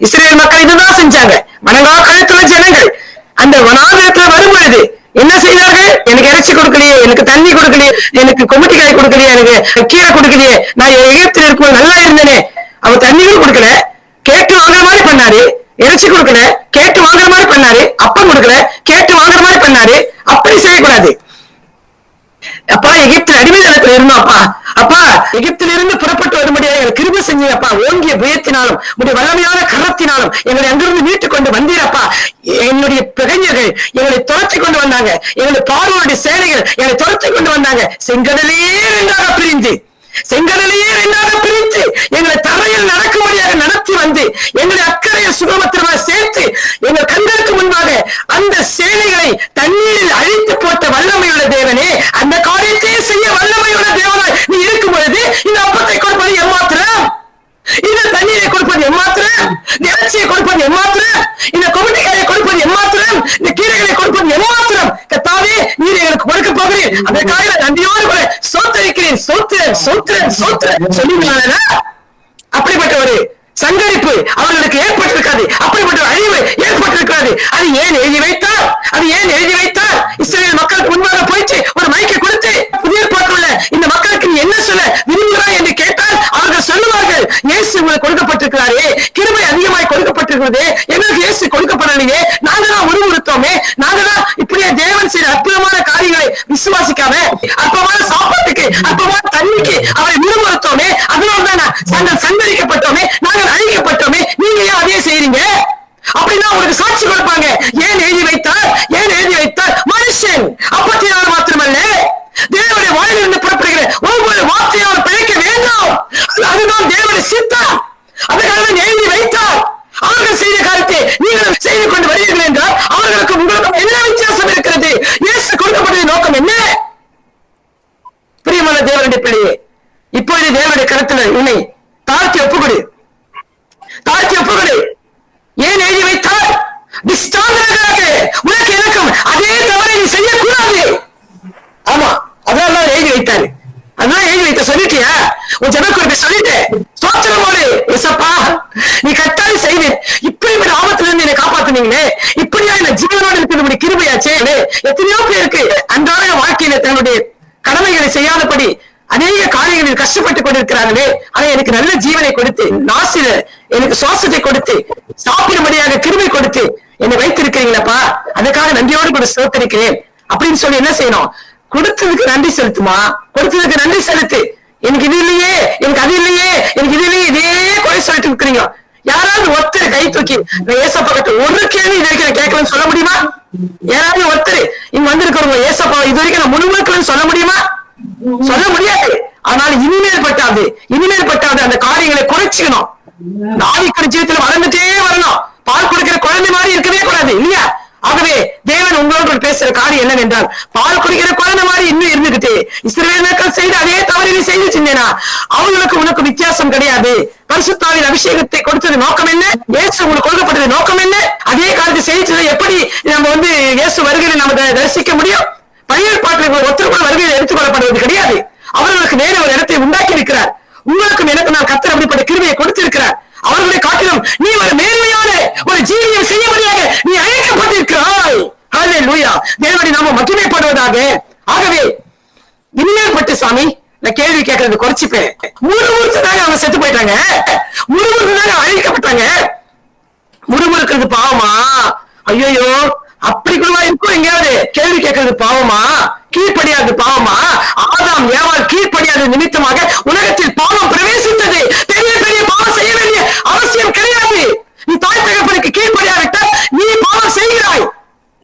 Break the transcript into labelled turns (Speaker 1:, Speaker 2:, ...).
Speaker 1: Israel மக்கள் இதுதான் செஞ்சாங்க. மனங்கா கழுத்துள்ள ஜனங்கள். அந்த வனாந்திரத்துல வரும் பொழுது என்ன செய்தார்கள்? எனக்கு இறைச்சி கொடுக்கலையே எனக்கு தண்ணி கொடுக்கலையே எனக்கு கொமிட்டி காய் கொடுக்கலையே எனக்கு கீரை கொடுக்கலையே நான் எகிப்தில் இருக்கும்போது நல்லா இருந்தேனே. அவர் தண்ணியும் கொடுக்கல கேட்டு வாங்குற மாதிரி பண்ணாரு. இறைச்சி கொடுக்கல கேட்டு வாங்குற மாதிரி பண்ணாரு. அப்பம் கொடுக்கல கேட்டு வாங்குற மாதிரி பண்ணாரு. அப்படி செய்யக்கூடாது. அப்பா எகிப்தில் அடிமைதளத்துல இருந்தோம் அப்பா எகிப்திலிருந்து புறப்பட்டு வரும்படியாக எங்களுக்கு கிருப செஞ்சீங்கப்பா. ஓங்கிய புயத்தினாலும் உடைய வல்லமையான கரத்தினாலும் எங்களை அங்கிருந்து மீட்டு கொண்டு வந்தீரப்பா. என்னுடைய பிழைஞர்கள் எங்களை துரத்தி கொண்டு வந்தாங்க. எங்களுடைய பார்வையுடைய சேனைகள் எங்களை துரத்தி கொண்டு வந்தாங்க. செங்கடலே ரெண்டாக பிரிந்து செங்கடலையே ரெண்டாக பிரித்து எங்களை தரையில் நடக்கும்படியாக நடத்தி வந்து எங்களை அக்கறையை சுகமத்திரமாக சேர்த்து எங்கள் கண்களுக்கு முன்பாக அந்த சேனைகளை தண்ணீரில் அழித்து போட்ட வல்ல அதற்காக நான் நன்றியோடு கூட சோத்தரிக்கிறேன் சோத்திரன் சோத்திரன் சோத்திரன் சொல்லுங்களா அப்படிப்பட்ட ஒரு சங்கரிப்பு அவர்களுக்கு ஏற்பட்டிருக்காது. அப்படிப்பட்ட ஒரு அழிவு ஏற்பட்டிருக்காது அது ஏன் எழுதி வைத்தார்? அது ஏன் எழுதி வைத்தார்? இஸ்ரேல் மக்களுக்கு முன்பாக போயிட்டு ஒரு மைக்கை கொடுத்து புதிய பாட்டுள்ள இந்த மக்களுக்கு நீ என்ன சொல்ல விரும்புகிறாய் என்று கேட்டால் அவர்கள் சொல்லுவார்கள் இயேசு உங்களுக்கு கொடுக்கப்பட்டிருக்கிறாரே கிருமை அதிகமாய் கொடுக்கப்பட்டிருக்கிறது எங்களுக்கு இயேசு கொடுக்கப்படலையே நாங்க தான் உருவுறுத்தோமே நாங்க தான் இப்படியே தேவன் செய்த அற்புதமான விசுவாசிக்காம அற்பமான சாப்பாட்டுக்கு அற்பமான தண்ணிக்கு அவரை முறுமுறுத்தோமே அதனால்தான் நாங்கள் சந்தரிக்கப்பட்டோமே நாங்கள் அழிக்கப்பட்டோமே நீங்க ஏன் அதே செய்யறீங்க அப்படின்னா உங்களுக்கு சாட்சி கொடுப்பாங்க. ஏன் எழுதி வைத்தார்? ஏன் எழுதி வைத்தார்? மனுஷன் அப்பத்தினால் மாத்திரமல்ல. தேவனுடைய வாயிலிருந்து புறப்படுகிற ஒவ்வொரு வார்த்தையால் பிழைக்க வேண்டாம். அதுதான் தேவனுடைய சித்தம். அதுக்காக தான் எழுதி வைத்தார் அவர்கள் செய்த காரியத்தை நீங்கள் செய்து கொண்டு வருவீர்கள் என்றால் அவர்களுக்கு உங்களுக்கும் என்ன வித்தியாசம் இருக்கிறது இயேசு கொடுக்கப்பட்ட நோக்கம் என்ன பிரியமான தேவனுடைய பிள்ளையே இப்பொழுது தேவனுடைய கருத்துல உன்னை தாழ்த்தி ஒப்புக்கொடு. தாழ்த்தி ஒப்புக்கொடு. ஏன் எழுதி வைத்தால் உனக்கு எனக்கும் அதே தவறை நீ செய்யக்கூடாது. ஆமா அதான் தான் எழுதி வைத்தாரு. அதான் எழுதி வைத்த சொல்லிட்டியா? உன் ஜனக்குறிப்பை சொல்லிட்டேன் சோத்திரமோடு எசப்பா நீ கட்டாயம் செய்வேன். இப்படி ஒரு ஆபத்துல இருந்து என்னை காப்பாத்துனீங்களே. இப்படியா என்ன ஜீவனோடு இருக்கிற கிருபையாச்சே எத்தனையோ பேருக்கு அன்றாட வாழ்க்கையில தன்னுடைய கடமைகளை செய்யாதபடி அநேக காரியங்களில் கஷ்டப்பட்டு கொண்டிருக்கிறார்களே ஆனா எனக்கு நல்ல ஜீவனை கொடுத்து நாசில எனக்கு சுவாசத்தை கொடுத்து சாப்பிடும்படியாக கிருமை கொடுத்து என்னை வைத்திருக்கிறீங்களப்பா? அதுக்காக நன்றியோடு கூட சோத்தரிக்கிறேன் அப்படின்னு சொல்லி என்ன செய்யணும்? கொடுத்ததுக்கு நன்றி செலுத்துமா? கொடுத்ததுக்கு நன்றி செலுத்து. எனக்கு இது இல்லையே எனக்கு அது இல்லையே எனக்கு இது இல்லையே இதே குறை சொல்லிட்டு இருக்கிறீங்க யாராவது ஒருத்தர் கை தூக்கி நான் ஏசப்பா ஒரு கேள்வி இது வரைக்கும் கேட்கலன்னு சொல்ல முடியுமா? யாராவது ஒருத்தர் இங்க வந்திருக்கிறவங்க ஏசப்பா இது வரைக்கும் நான் முழுமைக்கலன்னு சொல்ல முடியுமா? சொல்ல முடியாது. ஆனால் இனிமேல் பட்டாது இனிமேல் பட்டாது அந்த காரியங்களை குறைச்சிக்கணும். நாளைக்கு ஜீவத்தில் வளர்ந்துட்டே வரணும். பால் கொடுக்கிற குழந்தை மாதிரி இருக்கவே கூடாது இல்லையா? ஆகவே தேவன் உங்களோடு பேசுற காரியம் என்னவென்றால் பால் குடிக்கிற குழந்தை மாதிரி இன்னும் இருந்துகிட்டு இஸ்ரேல் மக்கள் செய்த அதே தவறினை செய்து சிந்தனா அவங்களுக்கு உனக்கு வித்தியாசம் கிடையாது. பரிசுத்தாவின் அபிஷேகத்தை கொடுத்தது நோக்கம் என்ன? இயேசு உங்களுக்கு கொடுக்கப்பட்டது நோக்கம் என்ன? அதே காலத்தை செய்தது எப்படி நம்ம வந்து இயேசு வருகையை நம்ம தரிசிக்க முடியும்? பையன் பாட்டில் ஒருத்தர் கூட வருகையில் எடுத்துக் கொள்ளப்படுவது கிடையாது. அவர்களுக்கு வேறு ஒரு இடத்தை உண்டாக்கி இருக்கிறார் உங்களுக்கும் எனக்கு நான் கத்தர் அப்படிப்பட்ட கிருமையை கொடுத்திருக்கிறார். அவர்களை காட்டிலும் நீ ஒரு மேன்மையான ஒரு ஜீவியம் செய்ய முடியாது நீ அழைக்கப்பட்டிருக்கிறாய். லூயா தேவனுடைய நாம மட்டுமே படுவதாக ஆகவே இனிமேல் பட்டு சாமி நான் கேள்வி கேட்கறது குறைச்சிப்பேன் முறுமுறுத்து தாங்க அவங்க செத்து போயிட்டாங்க. முறுமுறுத்து தாங்க அழைக்கப்பட்டாங்க. முறுமுறுக்கிறது பாவமா? ஐயோ அப்படி எங்கேயாவது கேள்வி கேட்கறது பாவமா? கீழ்படியாது பாவமா? ஆதாம் ஏவாள் கீழ்படியாத நிமித்தமாக உலகத்தில்